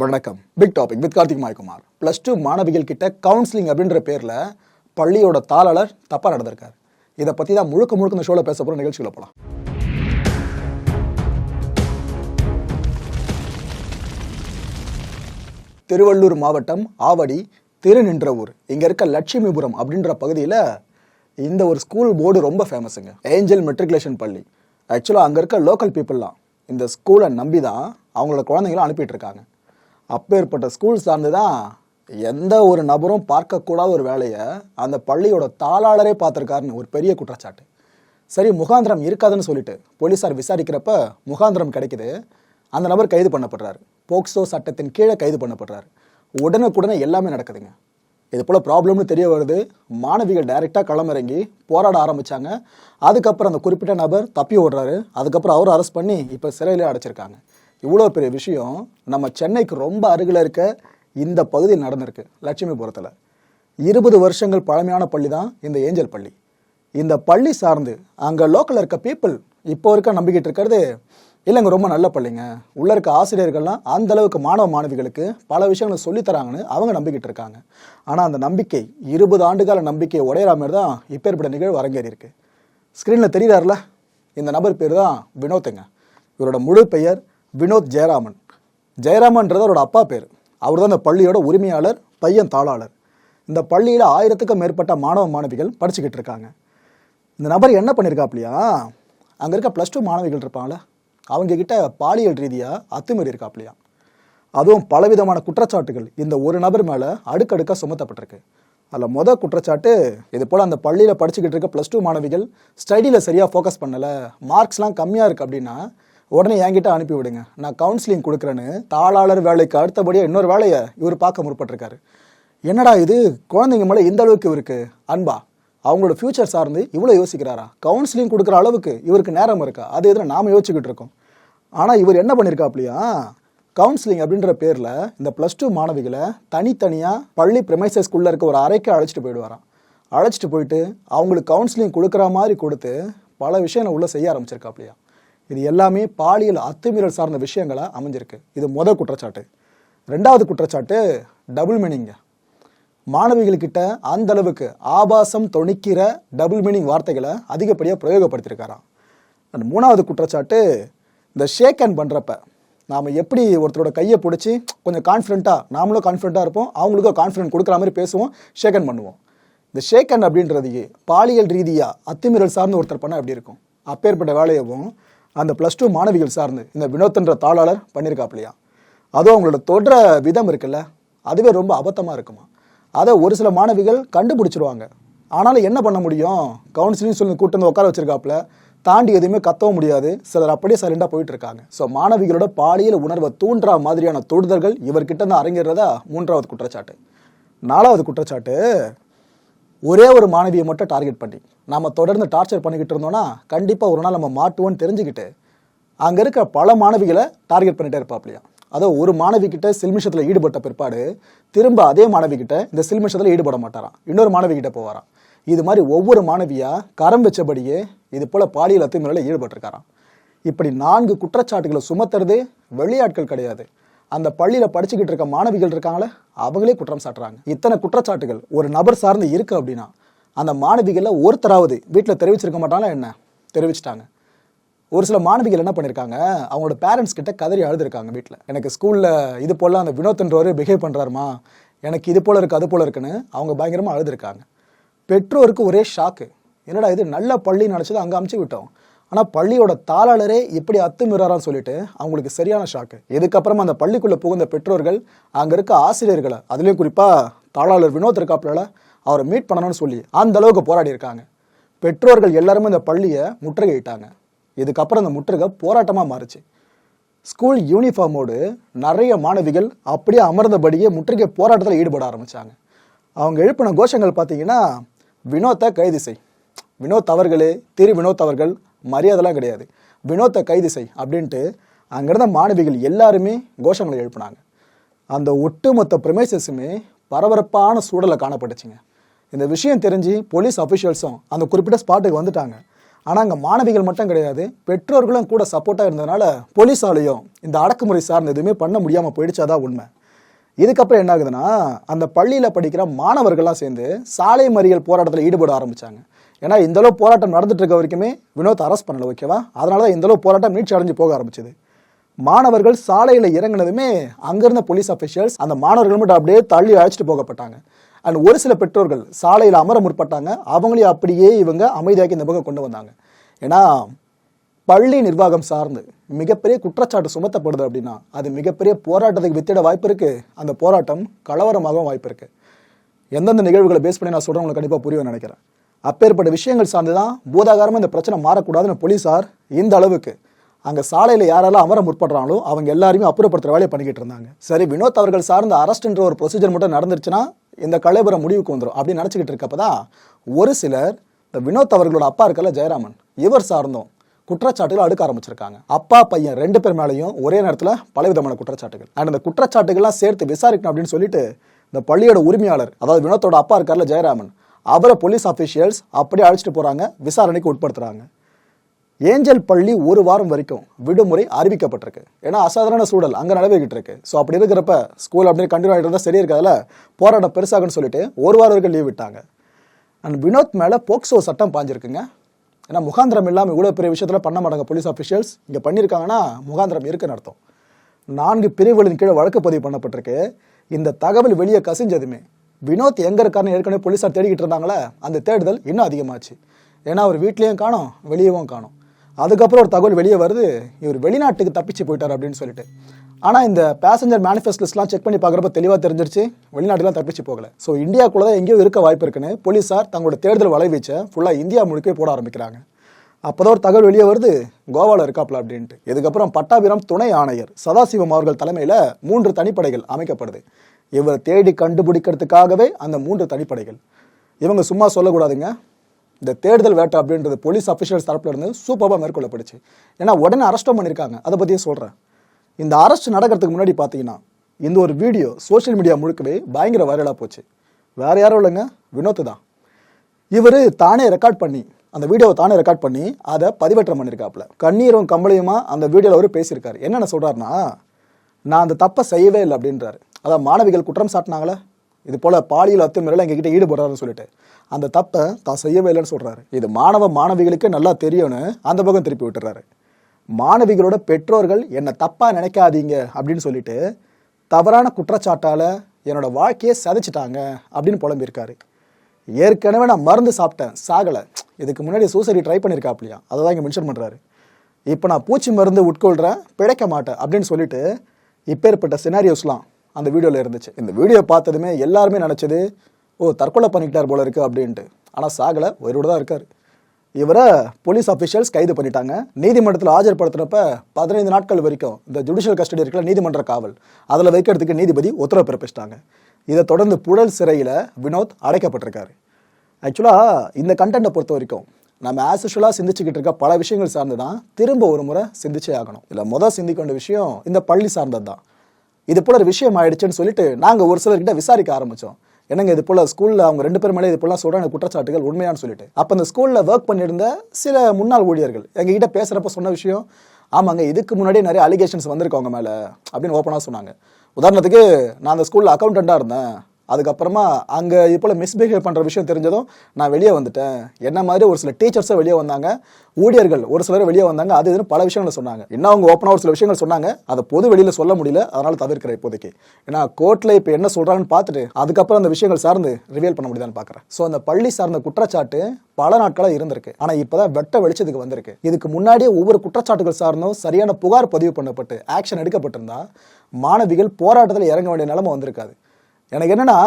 வணக்கம். Big topic with Karthik Maikumar. Plus two மாணவிகள் கிட்ட கவுன்சிலிங் அப்படின்ற பேரில் பள்ளியோட தாளாளர் தப்பாக நடந்திருக்கார். இதை பற்றி தான் முழுக்க முழுக்க இந்த ஷோவில் பேச போகிற நிகழ்ச்சியில் போகலாம் திருவள்ளூர் மாவட்டம் ஆவடி திருநின்றவூர் இங்கே இருக்க லட்சுமிபுரம் அப்படின்ற பகுதியில் இந்த ஒரு ஸ்கூல் போர்டு ரொம்ப ஃபேமஸுங்க ஏஞ்சல் மெட்ரிகுலேஷன் பள்ளி. ஆக்சுவலாக அங்கே இருக்க லோக்கல் பீப்புளெலாம் இந்த ஸ்கூலை நம்பி தான் அவங்களோட குழந்தைங்களும் அனுப்பிட்டு இருக்காங்க. அப்பேற்பட்ட ஸ்கூல் சார்ந்து தான் எந்த ஒரு நபரும் பார்க்கக்கூடாத ஒரு வேலையை அந்த பள்ளியோட தாளாளரே பார்த்துருக்காருன்னு ஒரு பெரிய குற்றச்சாட்டு. சரி முகாந்திரம் இருக்காதுன்னு சொல்லிட்டு போலீஸார் விசாரிக்கிறப்ப முகாந்திரம் கிடைக்குது. அந்த நபர் கைது பண்ணப்படுறாரு. போக்சோ சட்டத்தின் கீழே கைது பண்ணப்படுறாரு. உடனுக்குடனே எல்லாமே நடக்குதுங்க. இது போல் ப்ராப்ளம்னு தெரிய வருது. மாணவிகள் டைரெக்டாக களமிறங்கி போராட ஆரம்பித்தாங்க அதுக்கப்புறம் அந்த குறிப்பிட்ட நபர் தப்பி ஓடுறாரு. அதுக்கப்புறம் அவர் அரெஸ்ட் பண்ணி இப்போ சிறையிலே அடைச்சிருக்காங்க. இவ்வளோ பெரிய விஷயம் நம்ம சென்னைக்கு ரொம்ப அருகில் இருக்க இந்த பகுதியில் நடந்திருக்கு லட்சுமிபுரத்தில். இருபது வருஷங்கள் பழமையான பள்ளி தான் இந்த ஏஞ்சல் பள்ளி. இந்த பள்ளி சார்ந்து அங்கே லோக்கலில் இருக்க பீப்புள் இப்போ இருக்க நம்பிக்கிட்டு இருக்கிறது இல்லைங்க ரொம்ப நல்ல பள்ளிங்க. உள்ள இருக்க ஆசிரியர்கள்லாம் அந்த அளவுக்கு மாணவ மாணவிகளுக்கு பல விஷயங்களை சொல்லித்தராங்கன்னு அவங்க நம்பிக்கிட்டு இருக்காங்க. ஆனால் அந்த நம்பிக்கை இருபது ஆண்டுகால நம்பிக்கை உடையிற மாதிரி தான் இப்பேற்பட்ட நிகழ்வு அரங்கேறி இருக்கு ஸ்க்ரீனில் தெரியுறாருல இந்த நபர் பேர் தான் வினோத்துங்க. இவரோட முழு பெயர் வினோத் ஜெயராமன். ஜெயராமன்றது அவரோட அப்பா பேர். அவர் தான் இந்த பள்ளியோட உரிமையாளர் பையன் தாளாளர். இந்த பள்ளியில் ஆயிரத்துக்கும் மேற்பட்ட மாணவ மாணவிகள் படிச்சுக்கிட்டு இருக்காங்க. இந்த நபர் என்ன பண்ணியிருக்காப்லையா அங்கே இருக்க ப்ளஸ் டூ மாணவிகள் இருப்பாங்களே அவங்கக்கிட்ட பாலியல் ரீதியாக அத்துமீறி இருக்காப்லையா? அதுவும் பலவிதமான குற்றச்சாட்டுகள் இந்த ஒரு நபர் மேலே அடுக்கடுக்காக சுமத்தப்பட்டிருக்கு. அதில் மொதல் குற்றச்சாட்டு இது போல் அந்த பள்ளியில் படிச்சுக்கிட்டு இருக்க ப்ளஸ் டூ மாணவிகள் ஸ்டடியில் சரியாக ஃபோக்கஸ் பண்ணலை மார்க்ஸ்லாம் கம்மியாக இருக்குது அப்படின்னா உடனே என்கிட்ட அனுப்பி விடுங்க நான் கவுன்சிலிங் கொடுக்குறேன்னு தாளாளர் வேலைக்கு அடுத்தபடியாக இன்னொரு வேலையை இவர் பார்க்க முற்பட்டிருக்காரு. என்னடா இது? குழந்தைங்க மேலே இந்த அளவுக்கு இவருக்கு அன்பா? அவங்களோட ஃபியூச்சர் சார்ந்து இவ்வளோ யோசிக்கிறாரா? கவுன்சிலிங் கொடுக்குற அளவுக்கு இவருக்கு நேரம் இருக்கா? அது எதில் நாம் யோசிச்சுக்கிட்டு இருக்கோம். ஆனால் இவர் என்ன பண்ணியிருக்காப்லையா கவுன்சிலிங் அப்படின்ற பேரில் இந்த ப்ளஸ் டூ மாணவிகளை தனித்தனியாக பள்ளி ப்ரெமைசஸ்குள்ளே இருக்க ஒரு அறைக்கு அழைச்சிட்டு போயிடுவாராம். அழைச்சிட்டு போயிட்டு அவங்களுக்கு கவுன்சிலிங் கொடுக்குற மாதிரி கொடுத்து பல விஷயங்களை உள்ளே செய்ய ஆரம்பிச்சிருக்காப்லையா? இது எல்லாமே பாலியல் அத்துமீறல் சார்ந்த விஷயங்களாக அமைஞ்சிருக்கு. இது முதல் குற்றச்சாட்டு. ரெண்டாவது குற்றச்சாட்டு டபுள் மீனிங்க மாணவிகள்கிட்ட அந்த அளவுக்கு ஆபாசம் தொணிக்கிற டபுள் மீனிங் வார்த்தைகளை அதிகப்படியாக பிரயோகப்படுத்தியிருக்காராம். அண்ட் மூணாவது குற்றச்சாட்டு இந்த ஷேக் ஹேண்ட் பண்ணுறப்ப நாம் எப்படி ஒருத்தரோட கையை பிடிச்சி கொஞ்சம் கான்ஃபிடென்ட்டாக நாமளும் கான்ஃபிடென்ட்டாக இருப்போம் அவங்களுக்கும் கான்ஃபிடென்ட் கொடுக்குற மாதிரி பேசுவோம் ஷேக் ஹேண்ட் பண்ணுவோம். இந்த ஷேக் ஹேண்ட் அப்படின்றது பாலியல் ரீதியாக அத்துமீறல் சார்ந்து ஒருத்தர் பண்ணால் எப்படி இருக்கும்? அப்பேற்பட்ட வேலையவும் அந்த ப்ளஸ் டூ மாணவிகள் சார்ந்து இந்த வினோத்ன்ற தாளாளர் பண்ணியிருக்காப்லையா அதுவும் அவங்களோட தொடர விதம் இருக்குல்ல அதுவே ரொம்ப அபத்தமாக இருக்குமா? அதை ஒரு சில மாணவிகள் கண்டுபிடிச்சிருவாங்க. ஆனாலும் என்ன பண்ண முடியும்? கவுன்சிலிங் சொல்லி கூட்டம் வந்து உட்கார வச்சிருக்காப்புல தாண்டி எதுவுமே கத்தவும் முடியாது. சிலர் அப்படியே சைலண்டாக போயிட்டு இருக்காங்க ஸோ மாணவிகளோட பாலியல் உணர்வை தூண்டுற மாதிரியான தொடுதல்கள் இவர்கிட்ட இருந்து அரங்கேறதா மூன்றாவது குற்றச்சாட்டு. நாலாவது குற்றச்சாட்டு ஒரே ஒரு மாணவியை மட்டும் டார்கெட் பண்ணி நம்ம தொடர்ந்து டார்ச்சர் பண்ணிக்கிட்டு இருந்தோம்னா கண்டிப்பாக ஒரு நாள் நம்ம மாட்டுவோம்னு தெரிஞ்சுக்கிட்டு அங்கே இருக்க பல மாணவிகளை டார்கெட் பண்ணிட்டே இருப்பாப்லையா அதோ ஒரு மாணவிகிட்ட சில்மிஷத்தில் ஈடுபட்ட பிற்பாடு திரும்ப அதே மாணவிக்கிட்ட இந்த சில்மிஷத்தில் ஈடுபட மாட்டாராம். இன்னொரு மாணவிகிட்ட போவாராம். இது மாதிரி ஒவ்வொரு மாணவியாக கரம் வச்சபடியே இது போல் பாலியல் அத்துமீறலில் ஈடுபட்டிருக்காராம். இப்படி நான்கு குற்றச்சாட்டுகளை சுமத்துறது வெளியாட்கள் கிடையாது. அந்த பள்ளியில் படிச்சுக்கிட்டு இருக்க மாணவிகள் இருக்காங்களே அவங்களே குற்றம் சாட்டுறாங்க. இத்தனை குற்றச்சாட்டுகள் ஒரு நபர் சார்ந்து இருக்கு அப்படின்னா அந்த மாணவிகளில் ஒருத்தராவது வீட்டில் தெரிவிச்சிருக்க மாட்டாங்களா என்ன? தெரிவிச்சிட்டாங்க. ஒரு சில மாணவிகள் என்ன பண்ணியிருக்காங்க அவங்களோட பேரண்ட்ஸ் கிட்ட கதறி அழுதுருக்காங்க வீட்டில் எனக்கு ஸ்கூலில் இது போல் அந்த வினோத்ன்றவர் பிஹேவ் பண்ணுறாருமா எனக்கு இது போல் இருக்குது அது போல் இருக்குன்னு அவங்க பயங்கரமாக அழுதுருக்காங்க. பெற்றோருக்கு ஒரே ஷாக்கு என்னடா இது நல்ல பள்ளின்னு நினச்சது அங்கே அமுச்சு விட்டோம். ஆனால் பள்ளியோட தாளாளரே இப்படி அத்துமீறாரான்னு சொல்லிட்டு அவங்களுக்கு சரியான ஷாக்கு இதுக்கப்புறமா அந்த பள்ளிக்குள்ளே புகுந்த பெற்றோர்கள் அங்கே இருக்க ஆசிரியர்களை அதுலேயும் குறிப்பாக தாளாளர் வினோத் இருக்காப்புல அவரை மீட் பண்ணணும்னு சொல்லி அந்த அளவுக்கு போராடி இருக்காங்க. பெற்றோர்கள் எல்லாருமே இந்த பள்ளியை முற்றுகையிட்டாங்க. இதுக்கப்புறம் அந்த முற்றுகை போராட்டமாக மாறுச்சு. ஸ்கூல் யூனிஃபார்மோடு நிறைய மாணவிகள் அப்படியே அமர்ந்தபடியே முற்றுகை போராட்டத்தில் ஈடுபட ஆரம்பித்தாங்க அவங்க எழுப்பின கோஷங்கள் பார்த்தீங்கன்னா வினோத்தை கைது செய். வினோத் அவர்களே திரு வினோத் அவர்கள் மரியாதைலாம் கிடையாது. வினோத்தை கைது செய் அப்படின்ட்டு அங்கிருந்த மாணவிகள் எல்லாருமே கோஷங்களை எழுப்பினாங்க. அந்த ஒட்டுமொத்த ப்ரிமைசஸுமே பரபரப்பான சூழலை காணப்பட்டுச்சுங்க. இந்த விஷயம் தெரிஞ்சு போலீஸ் அஃபிஷியல்ஸும் அந்த குறிப்பிட்ட ஸ்பாட்டுக்கு வந்துட்டாங்க. ஆனால் அங்கே மாணவிகள் மட்டும் கிடையாது. பெற்றோர்களும் கூட சப்போர்ட்டாக இருந்ததுனால போலீஸாலையும் இந்த அடக்குமுறை சார்ந்த எதுவுமே பண்ண முடியாமல் போயிடுச்சாதான் உண்மை. இதுக்கப்புறம் என்ன ஆகுதுன்னா அந்த பள்ளியில் படிக்கிற மாணவர்கள்லாம் சேர்ந்து சாலை மறியல் போராட்டத்தில் ஈடுபட ஆரம்பித்தாங்க ஏன்னா இந்தளவு போராட்டம் நடந்துட்டு இருக்க வரைக்குமே வினோத் அரெஸ்ட் பண்ணல ஓகேவா? அதனால தான் இந்த அளவு போராட்டம் நீட்சி அடைஞ்சு போக ஆரம்பிச்சது. மாணவர்கள் சாலையில் இறங்குனதுமே அங்கிருந்த போலீஸ் அஃபிஷியல்ஸ் அந்த மாணவர்கள் மட்டும் அப்படியே தள்ளி அழைச்சிட்டு போகப்பட்டாங்க. அண்ட் ஒரு சில பெற்றோர்கள் சாலையில் அமர முற்பட்டாங்க. அவங்களையும் அப்படியே இவங்க அமைதியாக்கி இந்த பக்கம் கொண்டு வந்தாங்க. ஏன்னா பள்ளி நிர்வாகம் சார்ந்து மிகப்பெரிய குற்றச்சாட்டு சுமத்தப்படுது அப்படின்னா அது மிகப்பெரிய போராட்டத்துக்கு வித்திட வாய்ப்பு இருக்குது அந்த போராட்டம் கலவரமாகவும் வாய்ப்பு இருக்குது எந்தெந்த நிகழ்வுகளை பேஸ் பண்ணி நான் சொல்கிறேன் உங்களுக்கு கண்டிப்பாக புரியும் நினைக்கிறேன். அப்பேற்பட்ட விஷயங்கள் சார்ந்து தான் பூதாகாரமாக இந்த பிரச்சனை மாறக்கூடாதுன்னு போலீஸார் இந்த அளவுக்கு. அங்கே சாலையில் யாரெல்லாம் அமர முற்படுறாங்களோ அவங்க எல்லாருமே அப்புறப்படுத்துகிற வேலையை பண்ணிக்கிட்டு இருந்தாங்க. சரி வினோத் அவர்கள் சார்ந்த அரஸ்ட்ன்ற ஒரு ப்ரொசீஜர் மட்டும் நடந்துருச்சுன்னா இந்த கலைபுரம் முடிவுக்கு வந்துடும் அப்படின்னு நினச்சிக்கிட்டு இருக்கப்ப தான் ஒரு சிலர் இந்த வினோத் அவர்களோட அப்பா இருக்கல ஜெயராமன் இவர் சார்ந்தும் குற்றச்சாட்டுகள் அடுக்க ஆரம்பிச்சிருக்காங்க. அப்பா பையன் ரெண்டு பேர் மேலேயும் ஒரே நேரத்தில் பலவிதமான குற்றச்சாட்டுகள். அண்ட் இந்த குற்றச்சாட்டுகள்லாம் சேர்த்து விசாரிக்கணும் அப்படின்னு சொல்லிட்டு இந்த பள்ளியோட உரிமையாளர் அதாவது வினோத்தோட அப்பா இருக்கார்ல ஜெயராமன் அவரை போலீஸ் ஆஃபீஷியல்ஸ் அப்படியே அழைச்சிட்டு போகிறாங்க விசாரணைக்கு உட்படுத்துகிறாங்க ஏஞ்சல் பள்ளி ஒரு வாரம் வரைக்கும் விடுமுறை அறிவிக்கப்பட்டிருக்கு. ஏன்னா அசாதாரண சூழல் அங்கே நிலவிக்கிட்டு இருக்கு. ஸோ அப்படி இருக்கிறப்ப ஸ்கூல் அப்படியே கண்டினியூ ஆகிட்டு இருந்தால் சரி இருக்காதுல போராட்டம் பெருசாகுன்னு சொல்லிட்டு ஒரு வாரம் வரைக்கும் லீவ் விட்டாங்க. அண்ட் வினோத் மேலே போக்சோ சட்டம் பாஞ்சிருக்குங்க. ஏன்னா முகாந்திரம் இல்லாமல் இவ்வளோ பெரிய விஷயத்தில் பண்ண மாட்டாங்க போலீஸ் அஃபிஷியல்ஸ் இங்கே பண்ணியிருக்காங்கன்னா முகாந்திரம் இருக்குன்னு அர்த்தம். நான்கு பிரிவுகளின் கீழே வழக்கு பதிவு பண்ணப்பட்டிருக்கு. இந்த தகவல் வெளியே கசிஞ்சதுமே வினோத் எங்கே இருக்காருன்னு ஏற்கனவே போலீஸார் தேடிக்கிட்டு இருந்தாங்களே அந்த தேடுதல் இன்னும் அதிகமாச்சு. ஏன்னா அவர் வீட்லேயும் காணோம் வெளியவும் காணும். அதுக்கப்புறம் ஒரு தகவல் வெளியே வருது இவர் வெளிநாட்டுக்கு தப்பிச்சு போயிட்டார் அப்படின்னு சொல்லிட்டு. ஆனால் இந்த பேசஞ்சர் மேனிஃபெஸ்டிஸ்ட்லாம் செக் பண்ணி பார்க்குறப்ப தெளிவாக தெரிஞ்சிருச்சு வெளிநாட்டுலாம் தப்பிச்சு போகல. ஸோ இந்தியாக்குள்ள தான் எங்கேயோ இருக்க வாய்ப்பு இருக்குன்னு போலீஸார் தங்களோட தேடுதல் வலைவீச்சை ஃபுல்லாக இந்தியா முழுக்கவே போட ஆரம்பிக்கிறாங்க. அப்போதான் ஒரு தகவல் வெளியே வருது கோவாவில் இருக்காப்ல அப்படின்ட்டு. இதுக்கப்புறம் பட்டாபிரம் துணை ஆணையர் சதாசிவம் அவர்கள் தலைமையில் மூன்று தனிப்படைகள் அமைக்கப்படுது. இவரை தேடி கண்டுபிடிக்கிறதுக்காகவே அந்த மூன்று தனிப்படைகள். இவங்க சும்மா சொல்லக்கூடாதுங்க. இந்த தேடுதல் வேட்டை அப்படின்றது போலீஸ் அஃபிஷியல்ஸ் தரப்பில் இருந்து சூப்பராக மேற்கொள்ளப்படுச்சு ஏன்னா உடனே அரெஸ்ட்டும் பண்ணியிருக்காங்க அதை பற்றியும் சொல்கிறேன் இந்த அரெஸ்ட் நடக்கிறதுக்கு முன்னாடி பார்த்தீங்கன்னா இந்த ஒரு வீடியோ சோஷியல் மீடியா முழுக்கவே பயங்கர வைரலாக போச்சு. வேறு யாரும் இல்லைங்க. வினோத் தான். இவர் தானே ரெக்கார்ட் பண்ணி அந்த வீடியோவை தானே ரெக்கார்ட் பண்ணி அதை பதிவேற்றம் பண்ணியிருக்காப்புல கண்ணீரும் கம்பளையுமா அந்த வீடியோவில் அவர் பேசியிருக்காரு. என்னென்ன சொல்கிறாருன்னா நான் அந்த தப்பை செய்யவே இல்லை அப்படின்றாரு. அதான் மாணவிகள் குற்றம் சாட்டினாங்களே? இது போல பாலியல் அத்துமீறல எங்ககிட்ட ஈடுபடுறாருன்னு சொல்லிட்டு. அந்த தப்பை தான் செய்யவே இல்லைன்னு சொல்கிறாரு இது மாணவ மாணவிகளுக்கு நல்லா தெரியும்னு அந்த பக்கம் திருப்பி விட்டுறாரு. மாணவிகளோட பெற்றோர்கள் என்னை தப்பாக நினைக்காதீங்க அப்படின்னு சொல்லிட்டு தவறான குற்றச்சாட்டால் என்னோட வாழ்க்கையை சதைச்சிட்டாங்க அப்படின்னு புலம்பியிருக்காரு. ஏற்கனவே நான் மருந்து சாப்பிட்டேன் சாகலை. இதுக்கு முன்னாடி சூசரி ட்ரை பண்ணியிருக்காப்லையா அதை தான் இங்கே மென்ஷன் பண்ணுறாரு இப்போ நான் பூச்சி மருந்து உட்கொள்கிறேன் பிழைக்க மாட்டேன் அப்படின்னு சொல்லிட்டு இப்பேற்பட்ட சினாரியோஸ்லாம் அந்த வீடியோவில் இருந்துச்சு. இந்த வீடியோ பார்த்ததுமே எல்லாருமே நினச்சது ஓ தற்கொலை பண்ணிக்கிட்டார் போல இருக்கு அப்படின்ட்டு. ஆனால் சாகலை உயிரோடு தான் இருக்கார். இவரை போலீஸ் அஃபிஷியல்ஸ் கைது பண்ணிட்டாங்க. நீதிமன்றத்தில் ஆஜர்படுத்துகிறப்ப பதினைந்து நாட்கள் வரைக்கும் இந்த ஜுடிஷியல் கஸ்டடி இருக்கிற நீதிமன்ற காவல். அதில் வைக்கிறதுக்கு நீதிபதி உத்தரவு பிறப்பிச்சிட்டாங்க. இதை தொடர்ந்து புழல் சிறையில் வினோத் அடைக்கப்பட்டிருக்காரு. ஆக்சுவலாக இந்த கண்டென்ட்டை பொறுத்த வரைக்கும் நம்ம ஆஸ் யூஷுவலாக சிந்திச்சுக்கிட்டு இருக்க பல விஷயங்கள் சார்ந்து தான் திரும்ப ஒரு முறை சிந்திச்சே ஆகணும். இல்லை முதல் சிந்திக்க வேண்டிய விஷயம் இந்த பள்ளி சார்ந்தது தான் இது போல ஒரு விஷயம் ஆயிடுச்சுன்னு சொல்லிட்டு நாங்கள் ஒரு சிலர்கிட்ட விசாரிக்க ஆரம்பித்தோம் என்னங்க இது போல ஸ்கூலில் அவங்க ரெண்டு பேர் மேலே இது போல சொல்கிறாங்க குற்றச்சாட்டுகள் உண்மையானு சொல்லிட்டு. அப்போ அந்த ஸ்கூலில் ஒர்க் பண்ணியிருந்த சில முன்னாள் ஊழியர்கள் எங்ககிட்ட பேசுகிறப்ப சொன்ன விஷயம் ஆமாங்க இதுக்கு முன்னாடியே நிறைய அலிகேஷன்ஸ் வந்திருக்கு அவங்க மேலே அப்படின்னு ஓப்பனாக சொன்னாங்க. உதாரணத்துக்கு நான் அந்த ஸ்கூலில் அக்கௌண்டண்ட்டாக இருந்தேன். அதுக்கப்புறமா அங்கே இது மிஸ்பிஹேவ் பண்ணுற விஷயம் தெரிஞ்சதும் நான் வெளியே வந்துட்டேன். என்ன மாதிரி ஒரு சில டீச்சர்ஸும் வெளியே வந்தாங்க. ஊழியர்கள் ஒரு சிலர் வெளியே வந்தாங்க. அது இதுன்னு பல விஷயங்களை சொன்னாங்க. இன்னும் அவங்க ஓப்பனாக ஒரு சில விஷயங்கள் சொன்னாங்க. அதை பொது வெளியில் சொல்ல முடியல. அதனால் தவிர்க்கிறேன் இப்போதைக்கு. ஏன்னா கோர்ட்டில் இப்போ என்ன சொல்கிறாங்கன்னு பார்த்துட்டு அதுக்கப்புறம் அந்த விஷயங்கள் சார்ந்து ரிவீல் பண்ண முடியுதான்னு பார்க்குறேன். ஸோ அந்த பள்ளி சார்ந்த குற்றச்சாட்டு பல நாட்களாக இருந்திருக்கு. ஆனால் இப்போ தான் வெட்ட வெளிச்சத்துக்கு வந்திருக்கு. இதுக்கு முன்னாடியே ஒவ்வொரு குற்றச்சாட்டுகள் சார்ந்தும் சரியான புகார் பதிவு பண்ணப்பட்டு ஆக்ஷன் எடுக்கப்பட்டிருந்தா மாணவிகள் போராட்டத்தில் இறங்க வேண்டிய நிலைமை வந்திருக்காது. எனக்கு என்னென்னா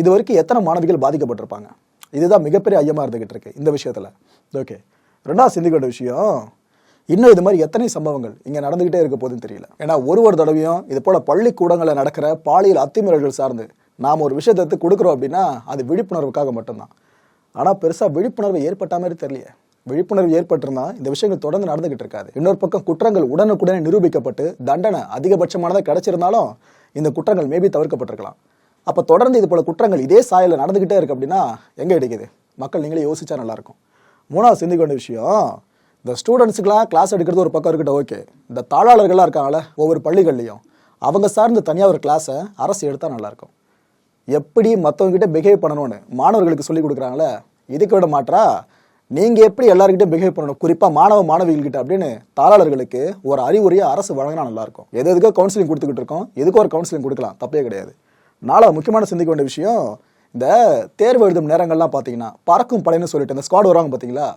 இது வரைக்கும் எத்தனை மாணவிகள் பாதிக்கப்பட்டிருப்பாங்க? இதுதான் மிகப்பெரிய ஐயமாக இருந்துகிட்டு இருக்கு இந்த விஷயத்தில். ஓகே. ரெண்டாவது சிந்திக்கிற விஷயம் இன்னும் இது மாதிரி எத்தனை சம்பவங்கள் இங்கே நடந்துக்கிட்டே இருக்க போதுன்னு தெரியல. ஏன்னா ஒரு ஒரு தடவையும் இது போல் பள்ளிக்கூடங்களில் நடக்கிற பாலியல் அத்துமீறல்கள் சார்ந்து நாம் ஒரு விஷயத்தை கொடுக்குறோம் அப்படின்னா அது விழிப்புணர்வுக்காக மட்டும்தான். ஆனால் பெருசாக விழிப்புணர்வு ஏற்பட்ட மாதிரி தெரியலையே. விழிப்புணர்வு ஏற்பட்டிருந்தா இந்த விஷயங்கள் தொடர்ந்து நடந்துகிட்டு இருக்காது. இன்னொரு பக்கம் குற்றங்கள் உடனுக்குடனே நிரூபிக்கப்பட்டு தண்டனை அதிகபட்சமானதாக கிடைச்சிருந்தாலும் இந்த குற்றங்கள் மேபி தவிர்க்கப்பட்டிருக்கலாம். அப்போ தொடர்ந்து இது போல குற்றங்கள் இதே சாயலில் நடந்துக்கிட்டே இருக்கு அப்படின்னா எங்கே கிடைக்குது? மக்கள் நீங்களே யோசிச்சா நல்லாயிருக்கும் மூணாவது சிந்திக்க வேண்டிய விஷயம் இந்த ஸ்டூடெண்ட்ஸுக்கெலாம் கிளாஸ் எடுக்கிறது ஒரு பக்கம் இருக்கட்டும் ஓகே இந்த தாளாளர்கள்லாம் இருக்காங்களே ஒவ்வொரு பள்ளிகள்லையும் அவங்க சார்ந்து தனியாக ஒரு கிளாஸை அரசு எடுத்தால் நல்லாயிருக்கும் எப்படி மற்றவங்ககிட்ட பிஹேவ் பண்ணணும்னு மாணவர்களுக்கு சொல்லி கொடுக்குறாங்களே இதுக்கு விட மாற்றா நீங்கள் எப்படி எல்லாருக்கிட்டே பிஹேவ் பண்ணணும்? குறிப்பாக மாணவ மாணவிகள்கிட்ட அப்படின்னு தாளாளர்களுக்கு ஒரு அறிவுரையை அரசு வழங்கினா நல்லாயிருக்கும் எது எதுக்கோ கவுன்சிலிங் கொடுத்துக்கிட்டு இருக்கோம் எதுக்கு ஒரு கவுன்சிலிங் கொடுக்கலாம் தப்பே கிடையாது. நாலாவது முக்கியமான சிந்திக்க வேண்டிய விஷயம் இந்த தேர்வு எழுதும் நேரங்கள்லாம் பார்த்தீங்கன்னா பறக்கும் படைன்னு சொல்லிட்டு இந்த ஸ்குவாட் வருவாங்க பார்த்தீங்களா?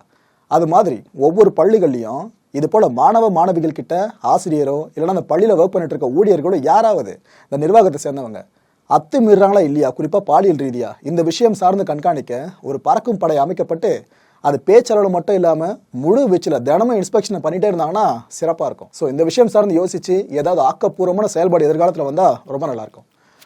அது மாதிரி ஒவ்வொரு பள்ளிகள்லையும் இது போல மாணவ மாணவிகள் கிட்ட ஆசிரியரோ இல்லைன்னா அந்த பள்ளியில் ஒர்க் பண்ணிட்டு இருக்க ஊழியர்களோ யாராவது இந்த நிர்வாகத்தை சேர்ந்தவங்க அத்துமீறாங்களா இல்லையா? குறிப்பாக பாலியல் ரீதியா. இந்த விஷயம் சார்ந்து கண்காணிக்க ஒரு பறக்கும் படை அமைக்கப்பட்டு அது பேச்சளவு மட்டும் இல்லாமல் முழு வீச்சில் தினமும் இன்ஸ்பெக்ஷனை பண்ணிட்டே இருந்தாங்கன்னா சிறப்பாக இருக்கும். ஸோ இந்த விஷயம் சார்ந்து யோசிச்சு ஏதாவது ஆக்கப்பூர்வமான செயல்பாடு எதிர்காலத்தில் வந்தால் ரொம்ப நல்லாயிருக்கும்